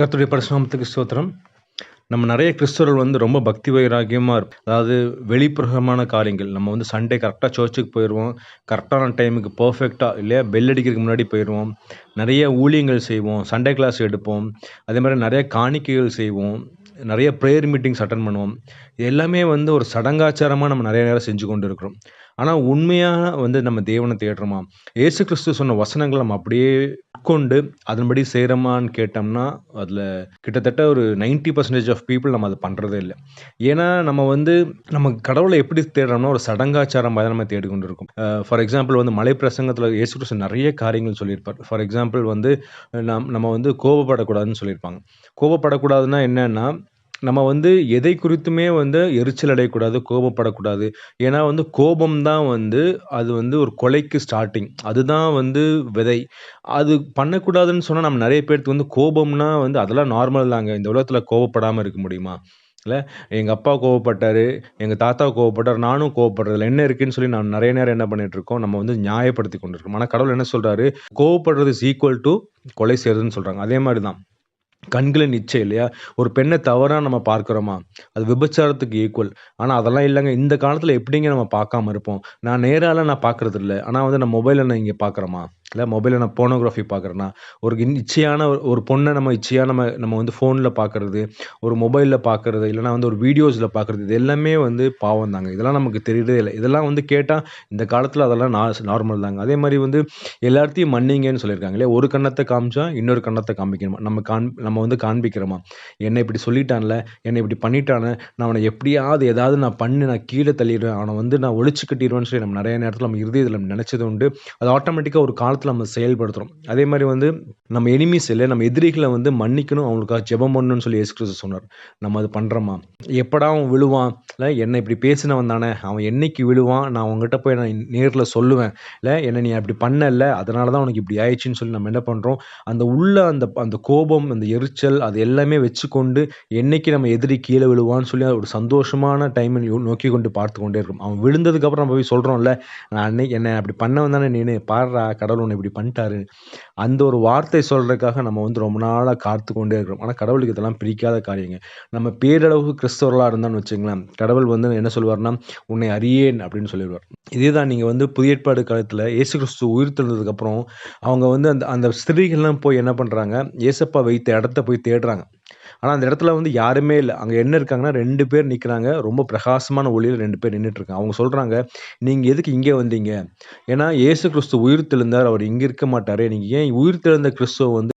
கர்த்தருடைய பரிசுநாமத்துக்கு ஸ்தோத்திரம். நம்ம நிறைய கிறிஸ்தவர்கள் வந்து ரொம்ப பக்தி வைராக்கியமாக இருக்கும் அதாவது வெளிப்புறமான காரியங்கள். நம்ம வந்து சண்டே கரெக்டாக சர்ச்சுக்கு போயிடுவோம் கரெக்டான டைமுக்கு பர்ஃபெக்டாக இல்லையா பெல் அடிக்கிறதுக்கு முன்னாடி போயிடுவோம் நிறைய ஊழியங்கள் செய்வோம். சண்டே கிளாஸ் எடுப்போம். அதே மாதிரி நிறைய காணிக்கைகள் செய்வோம். நிறைய ப்ரேயர் மீட்டிங்ஸ் அட்டன் பண்ணுவோம். இது எல்லாமே வந்து ஒரு சடங்காச்சாரமாக நம்ம நிறைய நேரம் செஞ்சு கொண்டு இருக்கிறோம் ஆனால் உண்மையாக வந்து நம்ம தேவனை தேடுறோமா? ஏசு கிறிஸ்து சொன்ன வசனங்களை நம்ம அப்படியே உட்கொண்டு அதன்படி செய்கிறோமான்னு கேட்டோம்னா அதில் கிட்டத்தட்ட ஒரு நைன்ட்டி பர்சன்டேஜ் ஆஃப் பீப்புள் நம்ம அதை பண்ணுறதே இல்லை. ஏன்னா நம்ம வந்து நம்ம கடவுளை எப்படி தேடுறோம்னா ஒரு சடங்காச்சாரம் தான் நம்ம தேடிக்கொண்டு இருக்கோம் ஃபார் எக்ஸாம்பிள் வந்து மலை பிரசங்கத்தில் ஏசு கிறிஸ்து நிறைய காரியங்கள் சொல்லியிருப்பார். ஃபார் எக்ஸாம்பிள் வந்து நம் நம்ம வந்து கோபப்படக்கூடாதுன்னு சொல்லியிருப்பாங்க. கோபப்படக்கூடாதுன்னா என்னன்னா நம்ம வந்து எதை குறித்துமே வந்து எரிச்சல் அடையக்கூடாது கோபப்படக்கூடாது. ஏன்னா வந்து கோபம் தான் வந்து அது வந்து ஒரு கொலைக்கு ஸ்டார்டிங் அதுதான் வந்து விதை. அது பண்ணக்கூடாதுன்னு சொன்னால் நம்ம நிறைய பேர்த்துக்கு வந்து கோபம்னா வந்து அதெல்லாம் நார்மல் தாங்க. இந்த உலகத்தில் கோபப்படாமல் இருக்க முடியுமா? இல்லை எங்கள் அப்பா கோவப்பட்டார் எங்கள் தாத்தா கோவப்பட்டார் நானும் கோவப்படுறதுல என்ன இருக்குன்னு சொல்லி நான் நிறைய நேரம் என்ன பண்ணிகிட்ருக்கோம் நம்ம வந்து நியாயப்படுத்தி கொண்டு இருக்கோம் ஆனால் கடவுள் என்ன சொல்கிறாரு கோவப்படுறது இஸ் ஈக்குவல் டு கொலை செய்கிறதுன்னு சொல்கிறாங்க அதே மாதிரி தான் கண்களின் இச்சை இல்லையா? ஒரு பெண்ணை தவறாக நம்ம பார்க்குறோமா? அது விபச்சாரத்துக்கு ஈக்குவல் ஆனால் அதெல்லாம் இல்லைங்க. இந்த காலத்தில் எப்படிங்க நம்ம பார்க்காம இருப்போம்? நான் நேரால நான் பார்க்குறது இல்லை ஆனால் வந்து நான் மொபைலில் நான் இங்கே பார்க்குறோமா இல்லை மொபைலில் நான் போனோகிராஃபி பார்க்குறேன்னா ஒரு இச்சையான ஒரு- ஒரு பொண்ணை நம்ம இச்சையாக நம்ம நம்ம வந்து ஃபோனில் பார்க்குறது ஒரு மொபைலில் பார்க்குறது இல்லைனா வந்து ஒரு வீடியோஸில் பார்க்குறது இது எல்லாமே வந்து பாவம் தாங்க. இதெல்லாம் நமக்கு தெரியறதே இல்லை. இதெல்லாம் வந்து கேட்டால் இந்த காலத்தில் அதெல்லாம் நார்மல் தாங்க. அதே மாதிரி வந்து எல்லாத்தையும் மன்னிங்கன்னு சொல்லியிருக்காங்க இல்லையா? ஒரு கண்ணத்தை காமிச்சா இன்னொரு கண்ணத்தை காமிக்கணுமா? நம்ம காண் நம்ம வந்து காண்பிக்கிறோமா? என்னை இப்படி சொல்லிட்டான்ல என்னை இப்படி பண்ணிட்டானே நான் அவனை எப்படியாவது ஏதாவது நான் பண்ணி நான் கீழே தள்ளிடுவேன் அவனை வந்து நான் ஒழிச்சு கட்டிடுவேன்னு சொல்லி நம்ம நிறைய நேரத்தில் நம்ம இறுதியில் நினச்சது உண்டு. அது ஆட்டோமேட்டிக்காக ஒரு காலத்தில் நம்ம செயல்படுத்துகிறோம் அதே மாதிரி வந்து நம்ம எனிமீஸ் இல்லை நம்ம எதிரிகளை வந்து மன்னிக்கணும் அவங்களுக்காக ஜெபம் பண்ணணும்னு சொல்லி இயேசு கிறிஸ்து சொன்னார். நம்ம அது பண்ணுறோமா எப்படா அவன் விழுவான்? இல்லை என்னை இப்படி பேசினவன் தானே? அவன் என்னைக்கு விழுவான்? நான் அவங்ககிட்ட போய் நான் நேரில் சொல்லுவேன். இல்லை என்னை நீ அப்படி பண்ணல அதனால தான் உனக்கு இப்படி ஆயிடுச்சுன்னு சொல்லி நம்ம என்ன பண்ணுறோம் அந்த உள்ள அந்த அந்த கோபம் அந்த எரிச்சல் அது எல்லாமே வச்சுக்கொண்டு என்னைக்கு நம்ம எதிரி கீழே விழுவான்னு சொல்லி ஒரு சந்தோஷமான டைமை நோக்கி கொண்டு பார்த்து கொண்டே இருக்கும் அவன் விழுந்ததுக்கப்புறம் நம்ம போய் சொல்கிறோம்ல நான் அன்னைக்கு என்ன அப்படி பண்ணவன் தானே நீனு பாடுறா கடவுள் உன்னை இப்படி பண்ணிட்டாரு. அந்த ஒரு வார்த்தை சொல்கிறதுக்காக நம்ம வந்து ரொம்ப நாளாக காத்து கொண்டே இருக்கிறோம். ஆனால் கடவுளுக்கு இதெல்லாம் பிடிக்காத காரியங்க. நம்ம பேரளவு கிறிஸ்தவர்களாக இருந்தான்னு வச்சுங்களேன் கடவுள் வந்து என்ன சொல்லுவார்னா உன்னை அறியேன் அப்படின்னு சொல்லிடுவார். இதே தான் நீங்கள் வந்து புதிய ஏற்பாடு காலத்தில் இயேசு கிறிஸ்து உயிர் தெழுந்ததுக்கப்புறம் அவங்க வந்து அந்த அந்த ஸ்திரீகள்லாம் போய் என்ன பண்ணுறாங்க ஏசப்பா வைத்த இடத்த போய் தேடுறாங்க. ஆனால் அந்த இடத்துல வந்து யாருமே இல்லை. அங்கே என்ன இருக்காங்கன்னா ரெண்டு பேர் நிற்கிறாங்க ரொம்ப பிரகாசமான ஒளியில் ரெண்டு பேர் நின்றுட்டு இருக்காங்க அவங்க சொல்கிறாங்க நீங்கள் எதுக்கு இங்கே வந்தீங்க? ஏன்னா இயேசு கிறிஸ்து உயிர் தெழுந்தார் அவர் இங்கே இருக்க மாட்டார். நீங்கள் ஏன் உயிர் தெழுந்த கிறிஸ்துவ வந்து